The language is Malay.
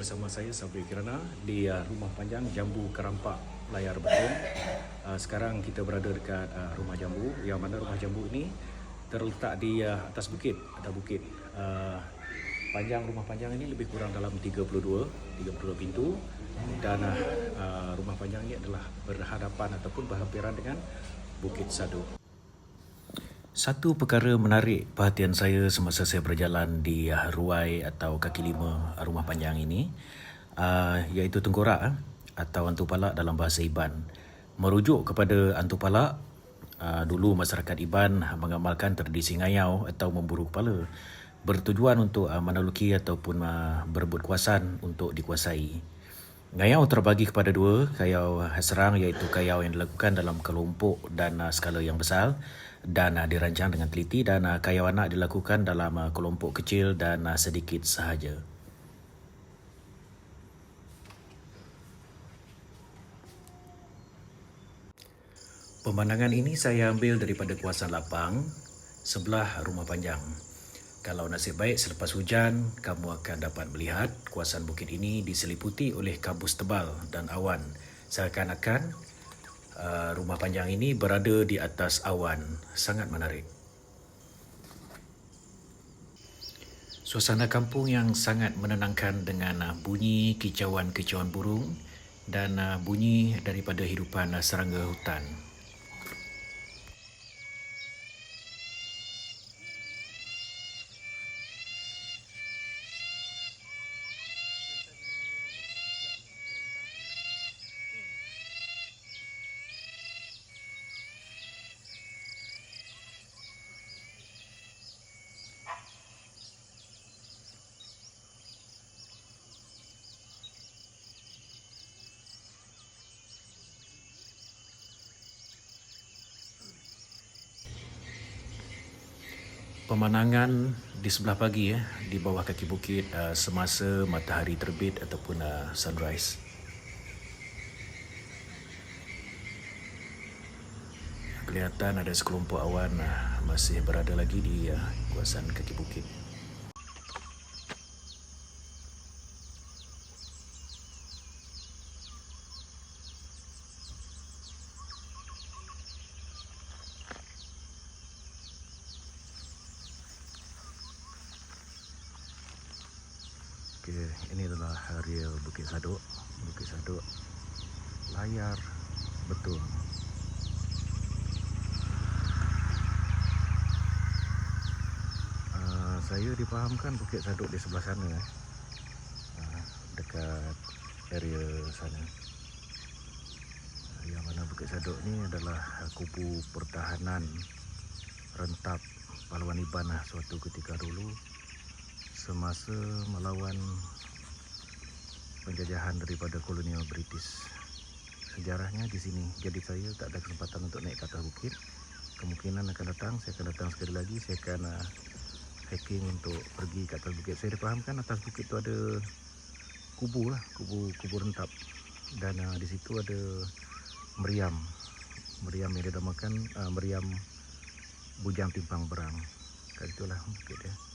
bersama saya Sabri Kirana di uh, Rumah Panjang Jambu Kerampak Layar Betung. Uh, sekarang kita berada dekat uh, Rumah Jambu yang mana Rumah Jambu ini terletak di uh, atas bukit, atas bukit. Uh, panjang rumah panjang ini lebih kurang dalam 32 32 pintu dan uh, uh, rumah panjang ini adalah berhadapan ataupun berhampiran dengan Bukit Sadu. Satu perkara menarik perhatian saya semasa saya berjalan di ruai atau kaki lima rumah panjang ini uh, iaitu tengkorak uh, atau antu palak dalam bahasa Iban. Merujuk kepada antu palak, uh, dulu masyarakat Iban mengamalkan tradisi ngayau atau memburu kepala bertujuan untuk uh, menaluki ataupun uh, berebut kuasan untuk dikuasai. Ngayau terbagi kepada dua, kayau serang iaitu kayau yang dilakukan dalam kelompok dan uh, skala yang besar dan uh, dirancang dengan teliti dan uh, kayau anak dilakukan dalam uh, kelompok kecil dan uh, sedikit sahaja. Pemandangan ini saya ambil daripada kuasan lapang sebelah rumah panjang. Kalau nasib baik selepas hujan, kamu akan dapat melihat kuasan bukit ini diseliputi oleh kabus tebal dan awan. Seakan-akan uh, rumah panjang ini berada di atas awan. Sangat menarik. Suasana kampung yang sangat menenangkan dengan uh, bunyi kicauan-kicauan burung dan uh, bunyi daripada hidupan uh, serangga hutan. Pemandangan di sebelah pagi ya di bawah kaki bukit uh, semasa matahari terbit ataupun uh, sunrise. Kelihatan ada sekelompok awan uh, masih berada lagi di uh, kawasan kaki bukit. Ini adalah area Bukit Saduk. Bukit Saduk layar betul. Uh, saya dipahamkan Bukit Saduk di sebelah sana eh. Uh, dekat area sana. Yang mana Bukit Saduk ni adalah kubu pertahanan rentap pahlawan Iban lah suatu ketika dulu semasa melawan penjajahan daripada kolonial British. Sejarahnya di sini. Jadi saya tak ada kesempatan untuk naik ke atas bukit. Kemungkinan akan datang, saya akan datang sekali lagi. Saya akan uh, hiking untuk pergi ke atas bukit. Saya dipahamkan atas bukit tu ada kubu lah, kubu kubu rentap. Dan uh, di situ ada meriam. Meriam yang dinamakan uh, meriam bujang timpang berang. Kat itulah bukit dia.